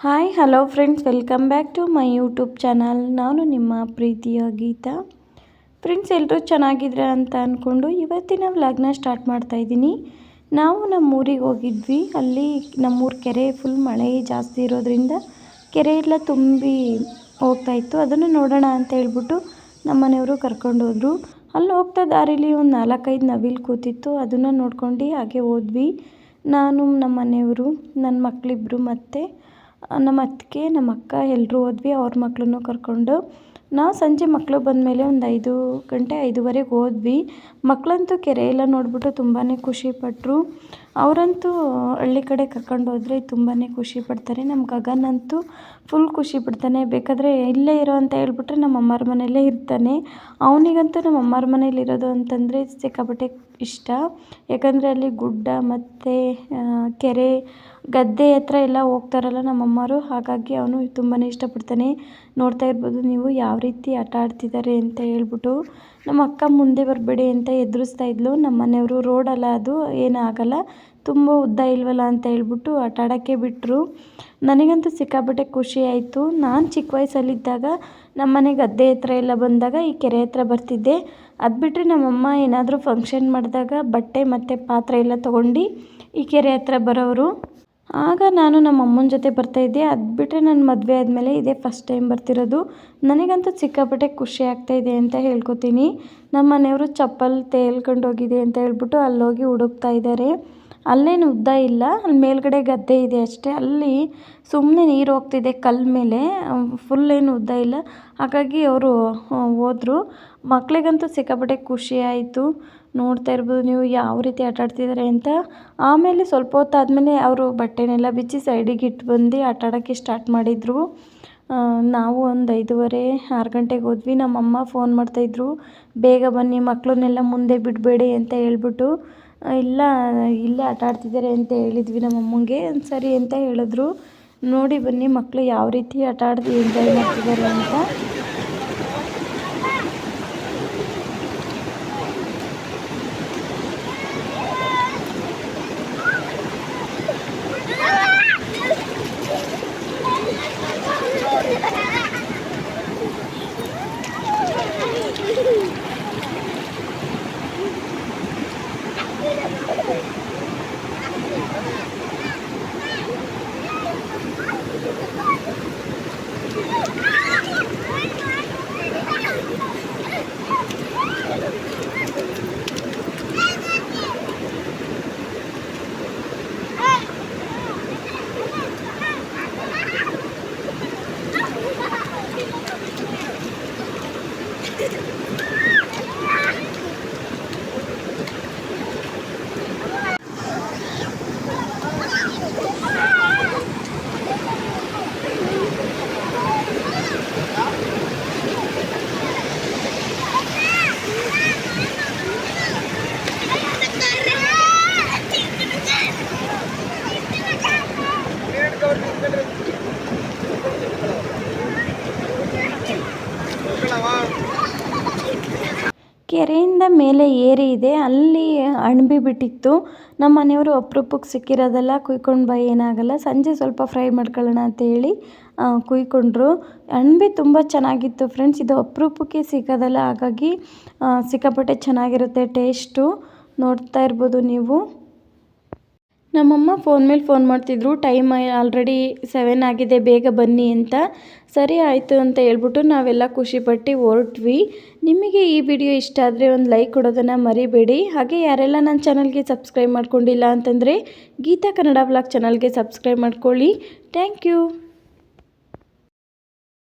Hi hello friends welcome back to my YouTube channel ನಾನು ನಿಮ್ಮ ಪ್ರೀತಿಯ ಗೀತಾ. ಫ್ರೆಂಡ್ಸ್ ಎಲ್ಲರೂ ಚೆನ್ನಾಗಿದ್ರೆ ಅಂತ ಅಂದ್ಕೊಂಡು ಇವತ್ತಿನ ವ್ಲಾಗ್ನ ಸ್ಟಾರ್ಟ್ ಮಾಡ್ತಾ ಇದ್ದೀನಿ. ನಾವು ನಮ್ಮ ಊರಿಗೆ ಹೋಗಿದ್ವಿ. ಅಲ್ಲಿ ನಮ್ಮೂರು ಕೆರೆ ಫುಲ್ ಮಳೆ ಜಾಸ್ತಿ ಇರೋದ್ರಿಂದ ಕೆರೆ ಎಲ್ಲ ತುಂಬಿ ಹೋಗ್ತಾಯಿತ್ತು ಅದನ್ನು ನೋಡೋಣ ಅಂತ ಹೇಳ್ಬಿಟ್ಟು ನಮ್ಮ ಮನೆಯವರು ಕರ್ಕೊಂಡು ಹೋದರು. ಅಲ್ಲಿ ಹೋಗ್ತಾ ದಾರಿಲಿ ಒಂದು ನಾಲ್ಕೈದು ನವಿಲು ಕೂತಿತ್ತು. ಅದನ್ನು ನೋಡ್ಕೊಂಡು ಹಾಗೆ ಹೋದ್ವಿ. ನಾನು, ನಮ್ಮ ಮನೆಯವರು, ನನ್ನ ಮಕ್ಕಳಿಬ್ರು ಮತ್ತು ನಮ್ಮ ಅತ್ತಿಗೆ, ನಮ್ಮ ಅಕ್ಕ ಎಲ್ಲರೂ ಹೋದ್ವಿ, ಅವ್ರ ಮಕ್ಕಳನ್ನು ಕರ್ಕೊಂಡು. ನಾವು ಸಂಜೆ ಮಕ್ಕಳು ಬಂದಮೇಲೆ ಒಂದು ಐದು ಗಂಟೆ ಐದುವರೆಗೆ ಹೋದ್ವಿ. ಮಕ್ಕಳಂತೂ ಕೆರೆ ಎಲ್ಲ ನೋಡಿಬಿಟ್ಟು ತುಂಬಾ ಖುಷಿಪಟ್ಟರು ಅವರಂತೂ ಹಳ್ಳಿ ಕಡೆ ಕರ್ಕೊಂಡು ಹೋದರೆ ತುಂಬಾ ಖುಷಿ ಪಡ್ತಾರೆ. ನಮ್ಮ ಗಗನಂತೂ ಫುಲ್ ಖುಷಿ ಪಡ್ತಾನೆ. ಬೇಕಾದರೆ ಇಲ್ಲೇ ಇರೋ ಅಂತ ಹೇಳ್ಬಿಟ್ರೆ ನಮ್ಮ ಅಮ್ಮರ ಮನೆಯಲ್ಲೇ ಇರ್ತಾನೆ. ಅವನಿಗಂತೂ ನಮ್ಮ ಅಮ್ಮರ ಮನೇಲಿ ಇರೋದು ಅಂತಂದರೆ ಸಿಕ್ಕಾಪಟ್ಟೆ ಇಷ್ಟ. ಯಾಕಂದರೆ ಅಲ್ಲಿ ಗುಡ್ಡ, ಮತ್ತು ಕೆರೆ ಗದ್ದೆ ಹತ್ರ ಎಲ್ಲ ಹೋಗ್ತಾರಲ್ಲ ನಮ್ಮ ಅಮ್ಮರು ಹಾಗಾಗಿ ಅವನು ತುಂಬಾ ಇಷ್ಟಪಡ್ತಾನೆ. ನೋಡ್ತಾ ಇರ್ಬೋದು ನೀವು ಯಾವ ರೀತಿ ಆಟ ಆಡ್ತಿದ್ದಾರೆ ಅಂತ ಹೇಳ್ಬಿಟ್ಟು. ನಮ್ಮ ಅಕ್ಕ ಮುಂದೆ ಬರಬೇಡಿ ಅಂತ ಎದುರಿಸ್ತಾ ಇದ್ಲು. ನಮ್ಮ ಮನೆಯವರು ರೋಡಲ್ಲ ಅದು, ಏನೂ ಆಗಲ್ಲ. ತುಂಬ ಉದ್ದ ಇಲ್ವಲ್ಲ ಅಂತ ಹೇಳ್ಬಿಟ್ಟು ಆಟ ಆಡೋಕ್ಕೆ ಬಿಟ್ಟರು ನನಗಂತೂ ಸಿಕ್ಕಾಪಟ್ಟೆ ಖುಷಿ ಆಯಿತು. ನಾನು ಚಿಕ್ಕ ವಯಸ್ಸಲ್ಲಿದ್ದಾಗ ನಮ್ಮ ಮನೆ ಗದ್ದೆ ಹತ್ರ ಎಲ್ಲ ಬಂದಾಗ ಈ ಕೆರೆ ಹತ್ರ ಬರ್ತಿದ್ದೆ. ಅದು ಬಿಟ್ಟರೆ ನಮ್ಮಮ್ಮ ಏನಾದರೂ ಫಂಕ್ಷನ್ ಮಾಡಿದಾಗ ಬಟ್ಟೆ ಮತ್ತು ಪಾತ್ರೆ ಎಲ್ಲ ತೊಗೊಂಡು ಈ ಕೆರೆ ಹತ್ರ ಬರೋರು ಆಗ ನಾನು ನಮ್ಮ ಅಮ್ಮನ ಜೊತೆ ಬರ್ತಾಯಿದ್ದೆ ಅದು ಬಿಟ್ಟರೆ ನನ್ನ ಮದುವೆ ಆದಮೇಲೆ ಇದೇ ಫಸ್ಟ್ ಟೈಮ್ ಬರ್ತಿರೋದು. ನನಗಂತೂ ಸಿಕ್ಕಾಪಟ್ಟೆ ಖುಷಿ ಆಗ್ತಾಯಿದೆ ಅಂತ ಹೇಳ್ಕೊತೀನಿ. ನಮ್ಮ ಮನೆಯವರು ಚಪ್ಪಲ್ ತೇಲ್ಕೊಂಡು ಹೋಗಿದೆ ಅಂತ ಹೇಳ್ಬಿಟ್ಟು ಅಲ್ಲೋಗಿ ಹುಡುಕ್ತಾ ಇದ್ದಾರೆ ಅಲ್ಲೇನು ಉದ್ದ ಇಲ್ಲ. ಅಲ್ಲಿ ಮೇಲ್ಗಡೆ ಗದ್ದೆ ಇದೆ ಅಷ್ಟೇ. ಅಲ್ಲಿ ಸುಮ್ಮನೆ ನೀರು ಹೋಗ್ತಿದೆ ಕಲ್ಲು ಮೇಲೆ. ಫುಲ್ ಏನು ಉದ್ದ ಇಲ್ಲ. ಹಾಗಾಗಿ ಅವರು ಹೋದರು. ಮಕ್ಕಳಿಗಂತೂ ಸಿಕ್ಕಾಪಟ್ಟೆ ಖುಷಿ ಆಯಿತು. ನೋಡ್ತಾ ಇರ್ಬೋದು ನೀವು ಯಾವ ರೀತಿ ಆಟ ಆಡ್ತಿದ್ದಾರೆ ಅಂತ. ಆಮೇಲೆ ಸ್ವಲ್ಪ ಹೊತ್ತಾದ್ಮೇಲೆ ಅವರು ಬಟ್ಟೆನೆಲ್ಲ ಬಿಚ್ಚಿ ಸೈಡಿಗೆ ಇಟ್ಟು ಬಂದು ಆಟ ಆಡೋಕ್ಕೆ ಸ್ಟಾರ್ಟ್ ಮಾಡಿದರು. ನಾವು ಒಂದು ಐದೂವರೆ, ಆರು ಗಂಟೆಗೆ ಹೋದ್ವಿ. ನಮ್ಮಮ್ಮ ಫೋನ್ ಮಾಡ್ತಾಯಿದ್ರು ಬೇಗ ಬನ್ನಿ ಮಕ್ಕಳನ್ನೆಲ್ಲ ಮುಂದೆ ಬಿಡಬೇಡಿ ಅಂತ ಹೇಳ್ಬಿಟ್ಟು ಇಲ್ಲ, ಇಲ್ಲೇ ಆಟ ಆಡ್ತಿದ್ದಾರೆ ಅಂತ ಹೇಳಿದ್ವಿ ನಮ್ಮ ಅಮ್ಮಂಗೆ ಸರಿ ಅಂತ ಹೇಳಿದ್ರು. ನೋಡಿ ಬನ್ನಿ ಮಕ್ಕಳು ಯಾವ ರೀತಿ ಆಟ ಆಡ್ದು ಎಂಜಾಯ್ ಮಾಡ್ತಿದ್ದಾರೆ ಅಂತ. ಕೆರೆಯಿಂದ ಮೇಲೆ ಏರಿ ಇದೆ. ಅಲ್ಲಿ ಅಣಬಿ ಬಿಟ್ಟಿತ್ತು. ನಮ್ಮ ಮನೆಯವರು ಅಪ್ರೂಪಕ್ಕೆ ಸಿಕ್ಕಿರೋದಲ್ಲ ಕುಯ್ಕೊಂಡು ಬಾ, ಏನಾಗಲ್ಲ. ಸಂಜೆ ಸ್ವಲ್ಪ ಫ್ರೈ ಮಾಡ್ಕೊಳ್ಳೋಣ ಅಂತ ಹೇಳಿ ಕುಯ್ಕೊಂಡ್ರು. ಅಣಬೆ ತುಂಬ ಚೆನ್ನಾಗಿತ್ತು ಫ್ರೆಂಡ್ಸ್. ಇದು ಅಪರೂಪಕ್ಕೆ ಸಿಗೋದಲ್ಲ ಹಾಗಾಗಿ ಸಿಕ್ಕಾಪಟ್ಟೆ ಚೆನ್ನಾಗಿರುತ್ತೆ ಟೇಸ್ಟು. ನೋಡ್ತಾ ಇರ್ಬೋದು ನೀವು. ನಮ್ಮಮ್ಮ ಫೋನ್ ಮೇಲೆ ಫೋನ್ ಮಾಡ್ತಿದ್ರು ಟೈಮ್ ಆಲ್ರೆಡಿ ಸೆವೆನ್ ಆಗಿದೆ, ಬೇಗ ಬನ್ನಿ ಅಂತ. ಸರಿ ಆಯಿತು ಅಂತ ಹೇಳ್ಬಿಟ್ಟು ನಾವೆಲ್ಲ ಖುಷಿಪಟ್ಟು ಹೊರಟ್ವಿ. ನಿಮಗೆ ಈ ವಿಡಿಯೋ ಇಷ್ಟ ಆದರೆ ಒಂದು ಲೈಕ್ ಕೊಡೋದನ್ನು ಮರಿಬೇಡಿ. ಹಾಗೆ ಯಾರೆಲ್ಲ ನನ್ನ ಚಾನಲ್ಗೆ ಸಬ್ಸ್ಕ್ರೈಬ್ ಮಾಡ್ಕೊಂಡಿಲ್ಲ ಅಂತಂದರೆ ಗೀತಾ ಕನ್ನಡ ಬ್ಲಾಗ್ ಚಾನಲ್ಗೆ ಸಬ್ಸ್ಕ್ರೈಬ್ ಮಾಡ್ಕೊಳ್ಳಿ. Thank you